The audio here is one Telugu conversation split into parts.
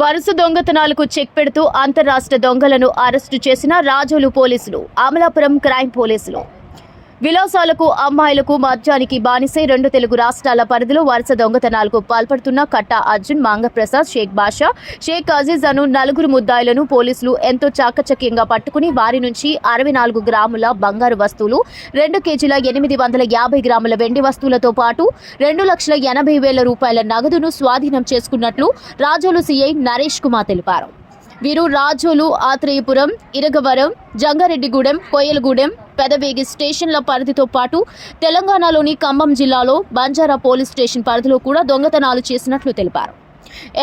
వరుస దొంగతనాలకు చెక్ పెడుతూ అంతరాష్ట్ర దొంగలను అరెస్టు చేసిన రాజోలు పోలీసులు. అమలాపురం క్రైమ్ పోలీసులు. విలాసాలకు అమ్మాయిలకు మద్యానికి బానిసై రెండు తెలుగు రాష్ట్రాల పరిధిలో వరుస దొంగతనాలకు పాల్పడుతున్న కట్టా అర్జున్ మాంగప్రసాద్ షేక్ బాషా షేక్ అజీజ్ అను నలుగురు ముద్దాయిలను పోలీసులు ఎంతో చాకచక్యంగా పట్టుకుని వారి నుంచి అరవై నాలుగు గ్రాముల బంగారు వస్తువులు రెండు కేజీల ఎనిమిది వందల యాభై గ్రాముల వెండి వస్తువులతో పాటు రెండు లక్షల ఎనభై వేల రూపాయల నగదును స్వాధీనం చేసుకున్నట్లు రాజోలు సీఐ నరేష్ కుమార్ తెలిపారు. వీరు రాజోలు ఆత్రేయపురం ఇరగవరం జంగారెడ్డిగూడెం కోయలగూడెం పెదవేగి స్టేషన్ల పరిధితో పాటు తెలంగాణలోని ఖమ్మం జిల్లాలో బంజారా పోలీస్ స్టేషన్ పరిధిలో కూడా దొంగతనాలు చేసినట్లు తెలిపారు.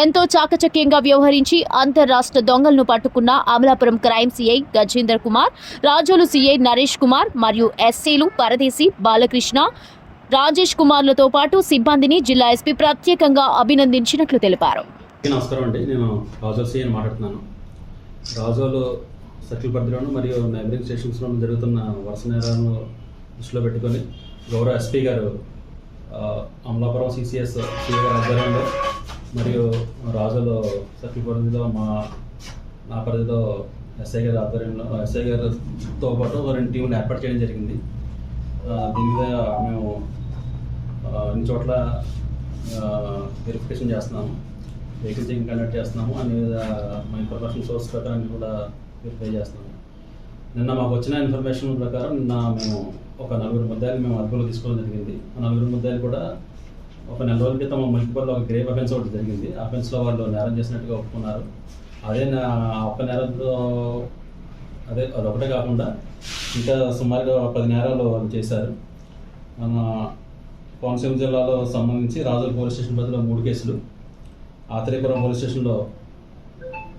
ఎంతో చాకచక్యంగా వ్యవహరించి అంతర్రాష్ట్ర దొంగలను పట్టుకున్న Amalapuram crime CI Gajender Kumar Razole CI Naresh Kumar మరియు ఎస్సీలు పరదేశి బాలకృష్ణ రాజేష్ కుమార్లతో పాటు సిబ్బందిని జిల్లా ఎస్పీ ప్రత్యేకంగా అభినందించినట్లు తెలిపారు. నమస్కారం అండి. నేను రాజోల్ సీఎన్ మాట్లాడుతున్నాను. రాజోలు సర్కిల్ పరిధిలోను మరియు నైబరింగ్ స్టేషన్స్లోనూ జరుగుతున్న వరుస నేరాలను దృష్టిలో పెట్టుకొని గౌరవ ఎస్పీ గారు అమలాపురం సిసిఎస్ సిఏ గారి ఆధ్వర్యంలో మరియు రాజోలు సర్కిల్ పరిధిలో మా నా పరిధిలో ఎస్ఐ గారి ఆధ్వర్యంలో ఎస్ఐ గారితో పాటు రెండు టీంలు ఏర్పాటు చేయడం జరిగింది. దీని మీద మేము ఇన్ని చోట్ల వెరిఫికేషన్ చేస్తున్నాము. వెహికల్ చెకింగ్ కండక్ట్ చేస్తున్నాము. అన్ని మా ఇన్ఫర్మేషన్ సోర్స్ ప్రకారం కూడా వెరిఫై చేస్తున్నాము. నిన్న మాకు వచ్చిన ఇన్ఫర్మేషన్ ప్రకారం నిన్న మేము ఒక నలుగురు ముద్దాయిలు మేము అదుపులో తీసుకోవడం జరిగింది. ఆ నలుగురు ముద్దాయిలు కూడా ఒక నెల రోజుల క్రితం మున్సిపల్లో ఒక గ్రేప్ అఫెన్స్ ఒకటి జరిగింది. ఆ అఫెన్స్లో వాళ్ళు నేరం చేసినట్టుగా ఒప్పుకున్నారు. అదే నా ఒక్క నేరంలో అదే అదొకటే కాకుండా ఇంకా సుమారుగా పది నేరాలు వాళ్ళు చేశారు. మన కోనసీమ జిల్లాలో సంబంధించి రాజుల పోలీస్ స్టేషన్ పరిధిలో మూడు కేసులు. ఆత్రేయపురం పోలీస్ స్టేషన్లో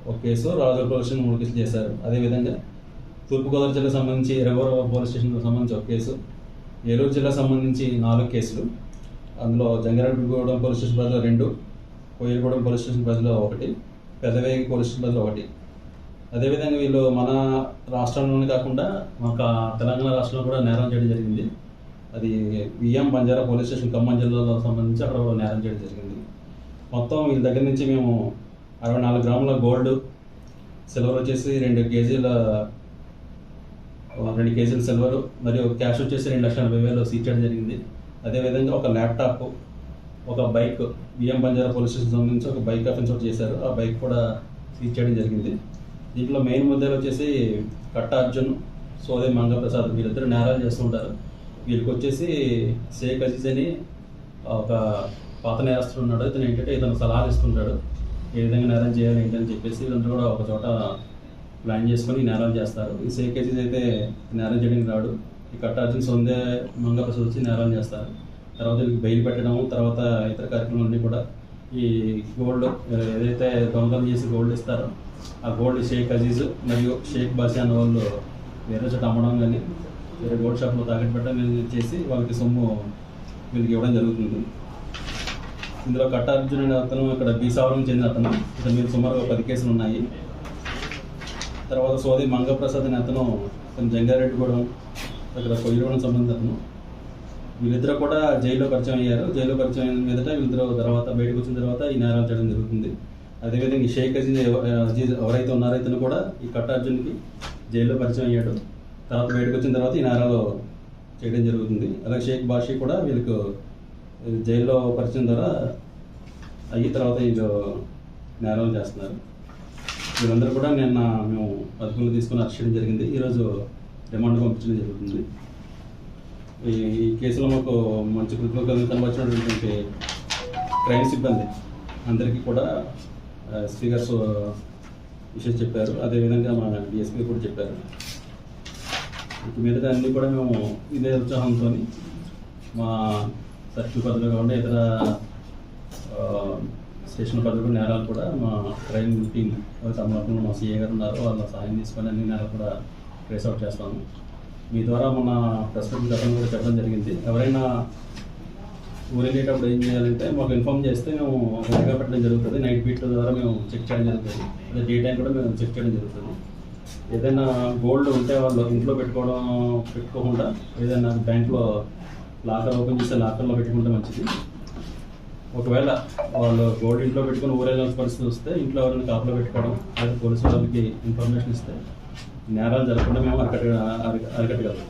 ఒక కేసు రాజుల పోలీస్ స్టేషన్ మూడు కేసులు చేశారు. అదేవిధంగా తూర్పుగోదావరి జిల్లాకు సంబంధించి ఇరగోర పోలీస్ స్టేషన్కి సంబంధించి ఒక కేసు ఏలూరు జిల్లాకు సంబంధించి నాలుగు కేసులు అందులో జంగారెడ్డిగూడెం పోలీస్ స్టేషన్ పరిధిలో రెండు కోయిలగూడెం పోలీస్ స్టేషన్ పరిధిలో ఒకటి పెద్దవేగి పోలీస్ స్టేషన్ పరిధిలో ఒకటి. అదేవిధంగా వీళ్ళు మన రాష్ట్రంలోనే కాకుండా మాకు తెలంగాణ రాష్ట్రంలో కూడా నేరం చేయడం జరిగింది. అది VM Banjara police station Khammam జిల్లాలో సంబంధించి అక్కడ నేరం చేయడం జరిగింది. మొత్తం వీళ్ళ దగ్గర నుంచి మేము అరవై నాలుగు గ్రాముల గోల్డ్ సిల్వర్ వచ్చేసి రెండు కేజీల రెండు కేజీల సిల్వర్ మరియు క్యాష్ వచ్చేసి రెండు లక్షల నలభై వేలు సీచడం చేయడం జరిగింది. అదేవిధంగా ఒక ల్యాప్టాప్ ఒక bike BM Banjara police station సంబంధించి ఒక బైక్ అఫెన్స్ ఒకటి చేశారు. ఆ బైక్ కూడా సీజ్ చేయడం జరిగింది. దీంట్లో మెయిన్ ముద్దలు వచ్చేసి కట్ట అర్జున్ సోదే మంగప్రసాద్ వీళ్ళిద్దరు నేరాలు చేస్తుంటారు వీళ్ళకి వచ్చేసి షేక్ అజీజ్ అని ఒక పాత నేరస్తుడు ఉన్నాడు ఇతను ఏంటంటే ఇతను సలహాలు ఇస్తుంటాడు. ఏ విధంగా నేరం చేయాలి ఏంటని చెప్పేసి వీళ్ళంతా కూడా ఒక చోట ప్లాన్ చేసుకొని నేరాలు చేస్తారు. ఈ షేక్ అజీజ్ అయితే నేరం చేయడానికి రాడు. ఈ కట్టాల్సిన సొందే మంగప్రసాద్ వచ్చి నేరాలు చేస్తారు. తర్వాత వీళ్ళకి బెయిల్ పెట్టడం తర్వాత ఇతర కార్యక్రమాలన్నీ కూడా ఈ గోల్డ్ ఏదైతే దొంగతనం చేసి గోల్డ్ ఇస్తారో ఆ గోల్డ్ షేక్ అజీజ్ మరియు షేక్ బాషా అన్న వాళ్ళు వేరే చోట అమ్మడం కానీ వేరే గోల్డ్ షాప్లో తాకట్టు పెట్టడం చేసి వాళ్ళకి సొమ్ము వీళ్ళకి ఇవ్వడం జరుగుతుంది. ఇందులో కట్టార్జున అనే అతను ఇక్కడ బీసావరం చెందిన అతను. ఇక్కడ మీద సుమారుగా పది కేసులు ఉన్నాయి. తర్వాత సోది మంగప్రసాద్ అనే అతను అతను జంగారెడ్డిగూడెం ఇక్కడ కొయ్యగూడెం సంబంధించిన అతను. వీళ్ళిద్దరు కూడా జైల్లో పరిచయం అయ్యారు. జైల్లో పరిచయం అయిన మీదట వీళ్ళిద్దరు తర్వాత బయటకు వచ్చిన తర్వాత ఈ నేరాలు చేయడం జరుగుతుంది. అదేవిధంగా ఈ షేక్ అజీజ్ అజీజ్ ఎవరైతే ఉన్నారో ఇతను కూడా ఈ కట్టార్జున్కి జైల్లో పరిచయం అయ్యాడు. తర్వాత బయటకు వచ్చిన తర్వాత ఈ నేరాలు చేయడం జరుగుతుంది. అలాగే షేక్ బాషీ కూడా వీళ్ళకు జైల్లో పరిచయం ద్వారా అయ్యి తర్వాత వీళ్ళు నేరాలు చేస్తున్నారు. వీళ్ళందరూ కూడా నిన్న మేము అదుపులో తీసుకుని అరెస్ట్ చేయడం జరిగింది ఈరోజు రిమాండ్ పంపించడం జరుగుతుంది. ఈ కేసులో మాకు మంచి కృతజ్ఞతలు కనబరిచినటువంటి క్రైమ్ సిబ్బంది అందరికీ కూడా స్పీకర్స్ విషయం చెప్పారు. అదేవిధంగా మా డిఎస్పీ కూడా చెప్పారు. ఇక దాన్ని అన్నీ కూడా మేము ఇదే ఉత్సాహంతో మా సర్కిల్ పరిధిలో కాకుండా ఇతర స్టేషన్ పరిధిలో నేరాలు కూడా మా క్రైమ్ టీమ్ తమిళనాడులో మా సీఏ గారు ఉన్నారు. వాళ్ళ సహాయం తీసుకొని అన్ని నేరాలు కూడా ట్రేస్ అవుట్ చేస్తాము. మీ ద్వారా మన ప్రెస్ మీట్ గతంలో కూడా చెప్పడం జరిగింది. ఎవరైనా ఊరెళ్ళేటప్పుడు ఏం చేయాలంటే మాకు ఇన్ఫామ్ చేస్తే మేము గట్టిగా పెట్టడం జరుగుతుంది. నైట్ బీట్ ద్వారా మేము చెక్ చేయడం జరుగుతుంది. అదే డే టైం కూడా మేము చెక్ చేయడం జరుగుతుంది. ఏదైనా గోల్డ్ ఉంటే వాళ్ళు ఇంట్లో పెట్టుకోవడం పెట్టుకోకుండా ఏదైనా బ్యాంక్లో లాకర్ ఓపెన్ చేస్తే లాకర్లో పెట్టుకుంటే మంచిది. ఒకవేళ వాళ్ళు గోల్డ్ ఇంట్లో పెట్టుకుని ఊరేగాల్సిన పరిస్థితి వస్తే ఇంట్లో ఎవరైనా కాపులో పెట్టుకోవడం లేదా పోలీసు వాళ్ళకి ఇన్ఫర్మేషన్ ఇస్తే నేరాలు జరగకుండా మేము అరికట్ట అరికట్టగలం